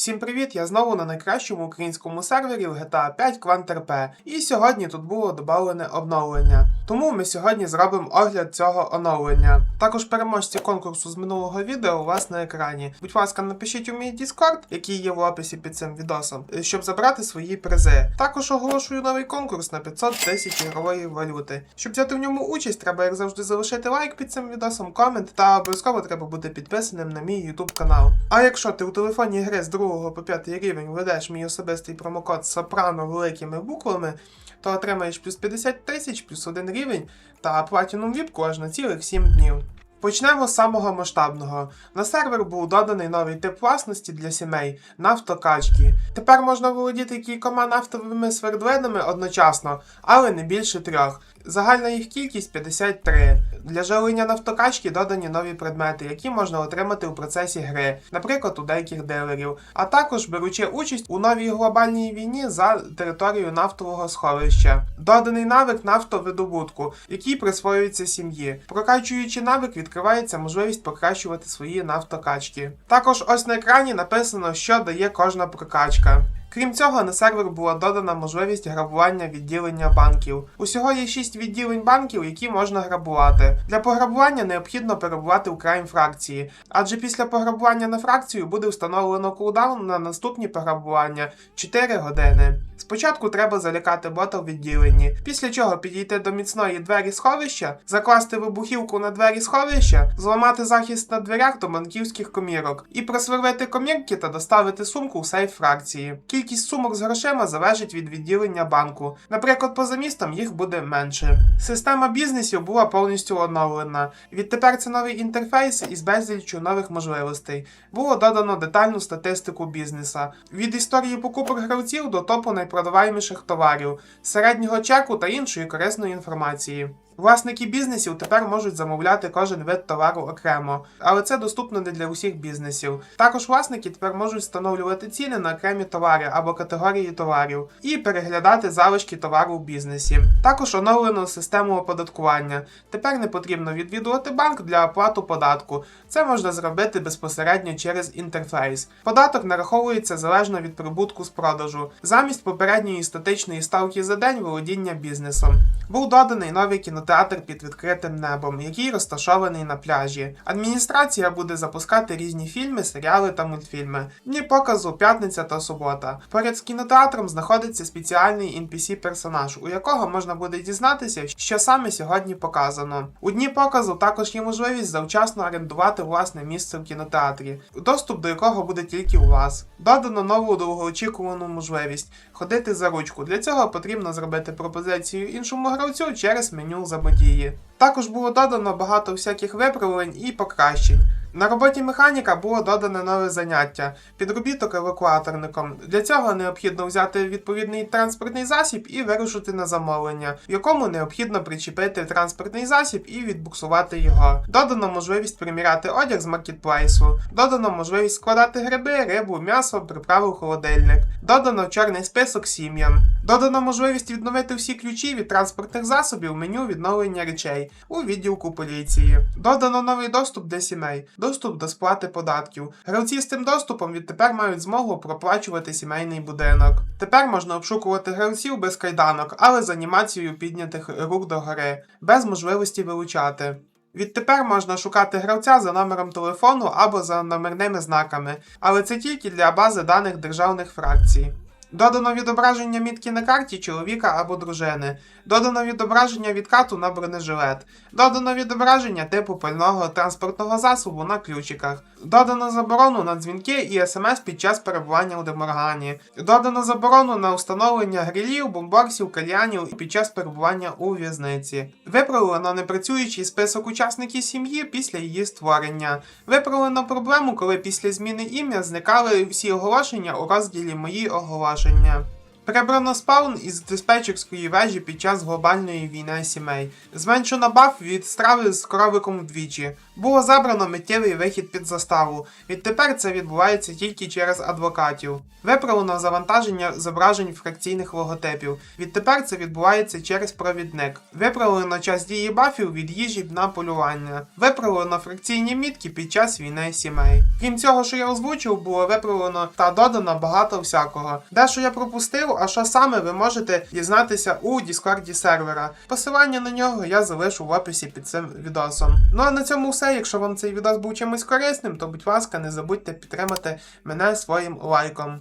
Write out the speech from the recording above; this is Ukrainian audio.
Всім привіт! Я знову на найкращому українському сервері в GTA 5 QuantRP. І сьогодні тут було додавлене обновлення. Тому ми сьогодні зробимо огляд цього оновлення. Також переможці конкурсу з минулого відео у вас на екрані. Будь ласка, напишіть у мій Discord, який є в описі під цим відосом, е, щоб забрати свої призи. Також оголошую новий конкурс на 500 тисяч ігрової валюти. Щоб взяти в ньому участь, треба як завжди залишити лайк під цим відосом, комент та обов'язково треба бути підписаним на мій YouTube канал. А якщо ти у телефоні гри з 2 по 5 рівень введеш мій особистий промокод Сопрано великими буквами, то отримаєш плюс 50 тисяч, плюс 1 рівень та платінум віпку аж на цілих 7 днів. Почнемо з самого масштабного. На сервер був доданий новий тип власності для сімей нафтокачки. Тепер можна володіти кількома нафтовими свердлинами одночасно, але не більше трьох. Загальна їх кількість 53. Для жилення нафтокачки додані нові предмети, які можна отримати у процесі гри, наприклад, у деяких дилерів, а також беручи участь у новій глобальній війні за територію нафтового сховища. Доданий навик нафтовидобутку, який присвоюється сім'ї. Прокачуючи навик, відкривається можливість покращувати свої нафтокачки. Також ось на екрані написано, що дає кожна прокачка. Крім цього, на сервер була додана можливість грабування відділення банків. Усього є 6 відділень банків, які можна грабувати. Для пограбування необхідно перебувати у крайм фракції, адже після пограбування на фракцію буде встановлено кулдаун на наступні пограбування 4 години. Спочатку треба залякати бота в відділенні, після чого підійти до міцної двері сховища, закласти вибухівку на двері сховища, зламати захист на дверях до банківських комірок і просверлити комірки та доставити сумку в сейф фракції. Кількість сумок з грошима залежить від відділення банку. Наприклад, поза містом їх буде менше. Система бізнесів була повністю оновлена. Відтепер це новий інтерфейс із безліччю нових можливостей. Було додано детальну статистику бізнеса від історії покупок гравців до топу найпродаваєміших товарів, середнього чеку та іншої корисної інформації. Власники бізнесів тепер можуть замовляти кожен вид товару окремо, але це доступно не для усіх бізнесів. Також власники тепер можуть встановлювати ціни на окремі товари або категорії товарів і переглядати залишки товару в бізнесі. Також оновлено систему оподаткування. Тепер не потрібно відвідувати банк для оплату податку. Це можна зробити безпосередньо через інтерфейс. Податок нараховується залежно від прибутку з продажу, замість попередньої статичної ставки за день володіння бізнесом. Був доданий новий кінотеатр під відкритим небом, який розташований на пляжі. Адміністрація буде запускати різні фільми, серіали та мультфільми. Дні показу п'ятниця та субота. Поряд з кінотеатром знаходиться спеціальний NPC-персонаж, у якого можна буде дізнатися, що саме сьогодні показано. У дні показу також є можливість завчасно орендувати власне місце в кінотеатрі, доступ до якого буде тільки у вас. Додано нову довгоочікувану можливість ходити за ручку. Для цього потрібно зробити пропозицію іншому гравцю через меню забодії. Також було додано багато всяких виправлень і покращень. На роботі механіка було додане нове заняття підробіток евакуаторником. Для цього необхідно взяти відповідний транспортний засіб і вирушити на замовлення, в якому необхідно причепити транспортний засіб і відбуксувати його. Додано можливість приміряти одяг з маркетплейсу. Додано можливість складати гриби, рибу, м'ясо, приправи в холодильник. Додано чорний список сім'ям. Додано можливість відновити всі ключі від транспортних засобів меню відновлення речей у відділку поліції. Додано новий доступ для сімей, доступ до сплати податків. Гравці з цим доступом відтепер мають змогу проплачувати сімейний будинок. Тепер можна обшукувати гравців без кайданок, але з анімацією піднятих рук догори, без можливості вилучати. Відтепер можна шукати гравця за номером телефону або за номерними знаками, але це тільки для бази даних державних фракцій. Додано відображення мітки на карті чоловіка або дружини. Додано відображення відкату на бронежилет. Додано відображення типу пального транспортного засобу на ключиках. Додано заборону на дзвінки і смс під час перебування у деморгані. Додано заборону на встановлення грилів, бомбоксів, кальянів під час перебування у в'язниці. Виправлено непрацюючий список учасників сім'ї після її створення. Виправлено проблему, коли після зміни ім'я зникали всі оголошення у розділі Мої оголошення положення. Прибрано спаун із диспетчерської вежі під час глобальної війни сімей. Зменшено баф від страви з коровиком вдвічі. Було забрано миттєвий вихід під заставу. Відтепер це відбувається тільки через адвокатів. Виправлено завантаження зображень фракційних логотипів. Відтепер це відбувається через провідник. Виправлено час дії бафів від їжі на полювання. Виправлено фракційні мітки під час війни сімей. Крім цього, що я озвучив, було виправлено та додано багато всякого. Дещо я пропустив, а що саме ви можете дізнатися у Діскорді сервера. Посилання на нього я залишу в описі під цим відосом. Ну а на цьому все. Якщо вам цей відос був чимось корисним, то будь ласка, не забудьте підтримати мене своїм лайком.